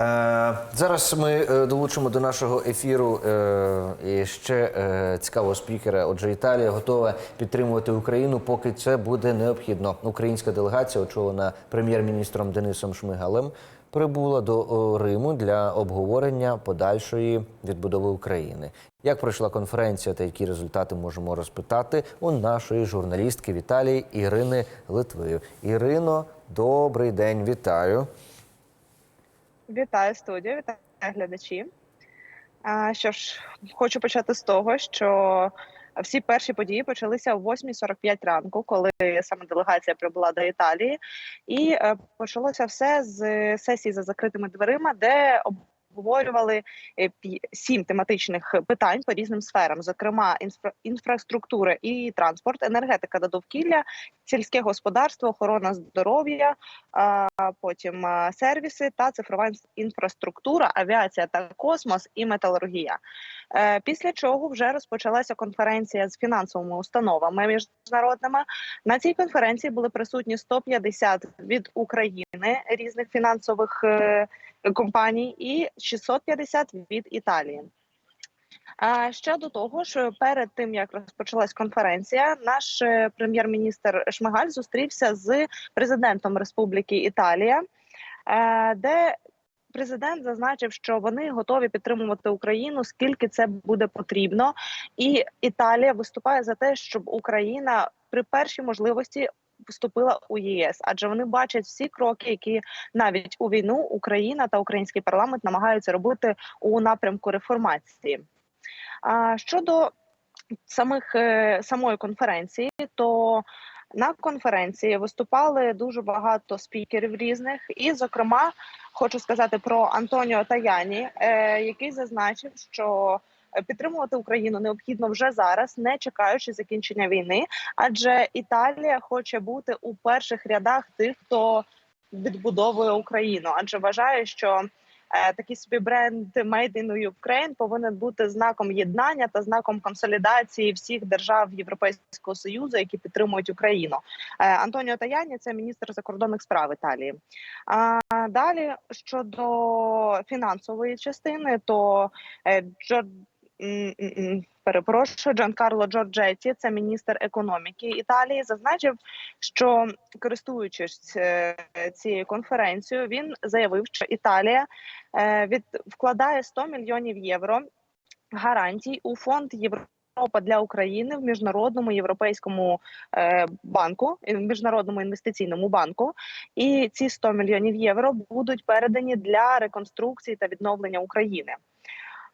Е, Зараз ми е, долучимо до нашого ефіру е, і ще цікавого спікера. Отже, Італія готова підтримувати Україну, поки це буде необхідно. Українська делегація, очолена прем'єр-міністром Денисом Шмигалем, прибула до Риму для обговорення подальшої відбудови України. Як пройшла конференція та які результати можемо розпитати у нашої журналістки в Італії Ірини Литвою. Ірино, добрий день, вітаю. Вітаю студію, вітаю глядачі. Що ж, хочу почати з того, що всі перші події почалися о 8.45 ранку, коли саме делегація прибула до Італії, і е, почалося все з сесії за закритими дверима, де обговорювали е, сім тематичних питань по різним сферам, зокрема інфра- інфраструктура і транспорт, енергетика та довкілля, сільське господарство, охорона здоров'я, а, потім сервіси та цифрова інфраструктура, авіація та космос і металургія. Е, Після чого вже розпочалася конференція з фінансовими установами міжнародними. На цій конференції були присутні 150 від України різних фінансових е, компаній і 650 від Італії. А ще до того ж, перед тим як розпочалась конференція, наш е, прем'єр-міністр Шмигаль зустрівся з президентом Республіки Італія, е, де президент зазначив, що вони готові підтримувати Україну, скільки це буде потрібно, і Італія виступає за те, щоб Україна при першій можливості вступила у ЄС, адже вони бачать всі кроки, які навіть у війну Україна та український парламент намагаються робити у напрямку реформації. А щодо самих е, самої конференції, то на конференції виступали дуже багато спікерів різних, і, зокрема, хочу сказати про Антоніо Таяні, е, який зазначив, що підтримувати Україну необхідно вже зараз, не чекаючи закінчення війни, адже Італія хоче бути у перших рядах тих, хто відбудовує Україну, адже вважає, що е, такий собі бренд «Made in Ukraine» повинен бути знаком єднання та знаком консолідації всіх держав Європейського союзу, які підтримують Україну. Е, Антоніо Таяні це міністр закордонних справ Італії. А далі щодо фінансової частини, то е, Джор... м, м, м, Перепрошую, Джан Карло Джорджеті, це міністр економіки Італії, зазначив, що користуючись е, цією конференцією, він заявив, що Італія е, від вкладає 100 мільйонів євро гарантій у фонд Європа для України в міжнародному європейському е, банку, е, міжнародному інвестиційному банку. І ці 100 мільйонів євро будуть передані для реконструкції та відновлення України.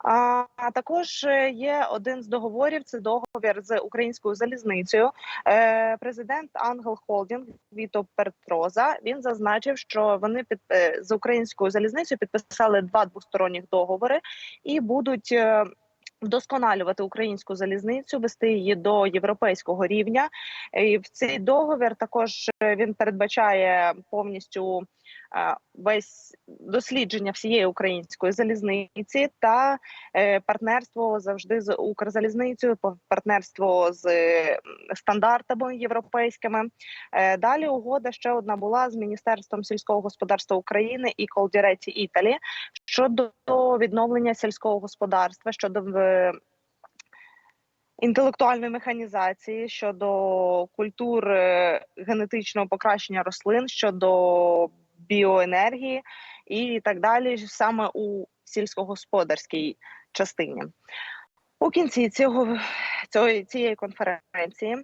А також е, є один з договорів. Це договір з українською залізницею. Е, президент Ангел Холдінг Віто Пертроза він зазначив, що вони під е, з українською залізницею підписали два двосторонніх договори і будуть. Вдосконалювати українську залізницю, вести її до європейського рівня. І в цей договір також е, він передбачає повністю е, весь дослідження всієї української залізниці та е, партнерство завжди з Укрзалізницею, па- партнерство з стандартами європейськими. Далі угода ще одна була з Міністерством сільського господарства України і Колдіреті Італі щодо відновлення сільського господарства, щодо е, інтелектуальної механізації, щодо культур е, генетичного покращення рослин, щодо біоенергії і так далі, саме у сільськогосподарській частині. У кінці цього цієї, цієї конференції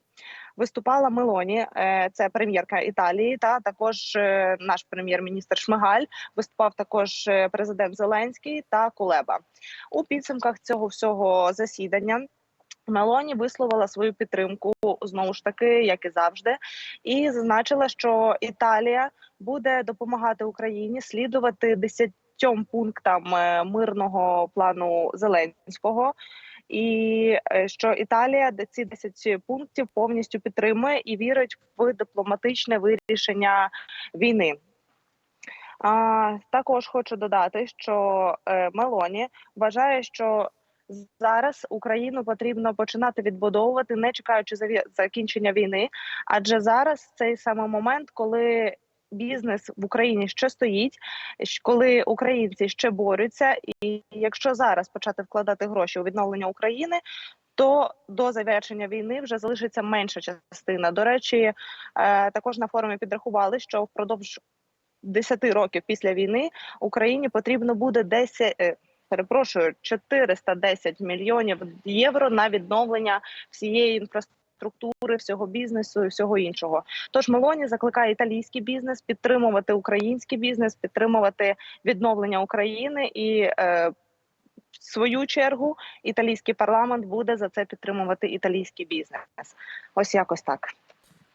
виступала Мелоні, е, це прем'єрка Італії, та також е, наш прем'єр-міністр Шмигаль. Виступав також е, президент Зеленський та Кулеба. У підсумках цього всього засідання. Мелоні висловила свою підтримку знову ж таки, як і завжди, і зазначила, що Італія буде допомагати Україні слідувати десятьом пунктам мирного плану Зеленського. І е, що Італія де ці 10 пунктів повністю підтримує і вірить в дипломатичне вирішення війни. А, також хочу додати, що е, Мелоні вважає, що зараз Україну потрібно починати відбудовувати, не чекаючи закінчення війни, адже зараз цей саме момент, коли бізнес в Україні ще стоїть, коли українці ще борються, і якщо зараз почати вкладати гроші у відновлення України. То до завершення війни вже залишиться менша частина. До речі, е, також на форумі підрахували, що впродовж 10 років після війни Україні потрібно буде 10, е, перепрошую, 410 мільйонів євро на відновлення всієї інфраструктури, всього бізнесу і всього іншого. Тож Мелоні закликає італійський бізнес підтримувати український бізнес, підтримувати відновлення України і. Е, в свою чергу італійський парламент буде за це підтримувати італійський бізнес. Ось якось так.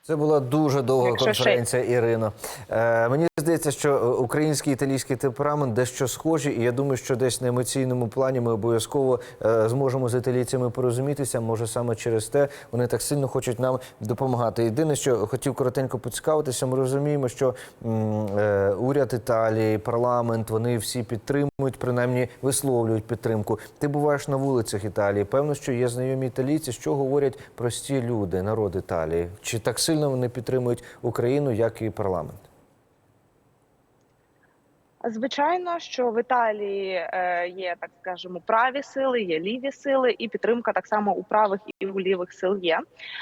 Це була дуже довга Якщо ще- конференція, Ірино. Е, мені здається, що е, український і італійський темперамент дещо схожі, і я думаю, що десь на емоційному плані ми обов'язково е, зможемо з італійцями порозумітися. Може, саме через те вони так сильно хочуть нам допомагати. Єдине, що хотів коротенько поцікавитися, ми розуміємо, що е, уряд Італії, парламент, вони всі підтримують, принаймні висловлюють підтримку. Ти буваєш на вулицях Італії. Певно, що є знайомі італійці, що говорять прості люди, народ Італії. Чи так сильно вони підтримують Україну, як і парламент? Звичайно, що в Італії е, є так скажемо праві сили, є ліві сили, і підтримка так само у правих і у лівих сил є.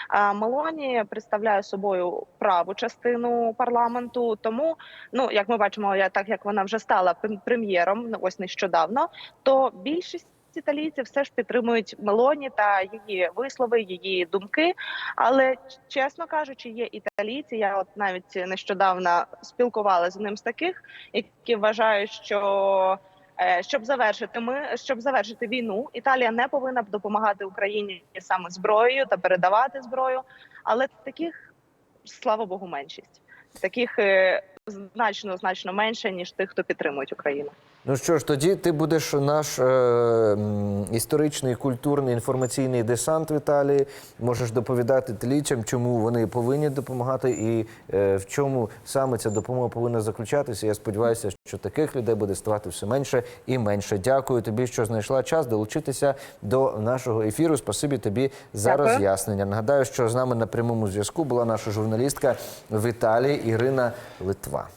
А Мелоні представляє собою праву частину парламенту. Тому, ну як ми бачимо, я так як вона вже стала прем- прем'єром, ну, ось нещодавно, то більшість. Італійців все ж підтримують Мелоні та її вислови, її думки. Але чесно кажучи, є італійці. Я от навіть нещодавно спілкувалася з одним з таких, які вважають, що е, щоб завершити ми, щоб завершити війну, Італія не повинна б допомагати Україні саме зброєю та передавати зброю. Але таких, слава Богу, меншість таких е, значно значно менше ніж тих, хто підтримують Україну. Ну що ж, тоді ти будеш наш е, історичний, культурний, інформаційний десант в Італії. Можеш доповідати італійцям, чому вони повинні допомагати і е, в чому саме ця допомога повинна заключатися. Я сподіваюся, що таких людей буде ставати все менше і менше. Дякую тобі, що знайшла час долучитися до нашого ефіру. Спасибі тобі за Дякую. роз'яснення. Нагадаю, що з нами на прямому зв'язку була наша журналістка в Італії Ірина Литва.